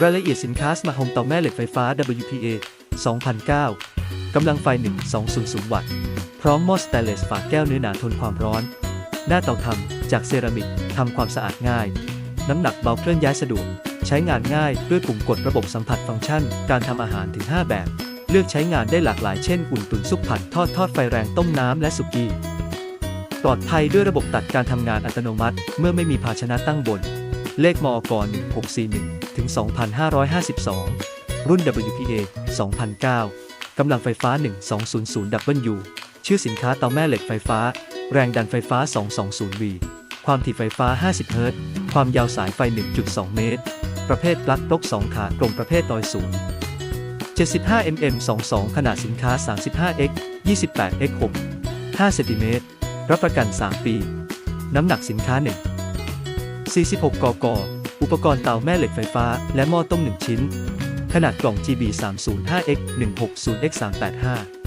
รายละเอียดสินค้า Smart Home เตาแม่เหล็กไฟฟ้า WPA 2009 กำลังไฟ 1200 วัตต์ พร้อมหม้อสแตนเลสฝาแก้วเนื้อหนาทนความร้อน หน้าเตาทำจากเซรามิกทำความสะอาดง่าย น้ำหนักเบาเคลื่อนย้ายสะดวก ใช้งานง่ายด้วยปุ่มกดระบบสัมผัสฟังก์ชัน การทำอาหารถึง 5 แบบ เลือกใช้งานได้หลากหลายเช่นอุ่นตุ๋นซุปผัดทอดทอดไฟแรงต้มน้ำและสุกี้ปลอดภัยด้วยระบบตัดการทำงานอัตโนมัติ เมื่อไม่มีภาชนะตั้งบน เลขมอก1641 ถึง 2552 รุ่น WPA 2009 กำลังไฟฟ้า 1200 W ชื่อสินค้าเตาแม่เหล็กไฟฟ้า แรงดันไฟฟ้า 220V ความถี่ไฟฟ้า 50 เฮิรตซ์ ความยาวสายไฟ 1.2 เมตร ประเภทปลั๊กตก2 ขากลมประเภทดอยสูง75 mm 22 ขนาดสินค้า 35x 28x 6 5เซนติเมตร รับประกัน 3 ปี น้ำหนักสินค้า 1 46 กก อุปกรณ์เตาแม่เหล็กไฟฟ้า และหม้อต้ม 1 ชิ้น ขนาดกล่อง GB 305X 160X 385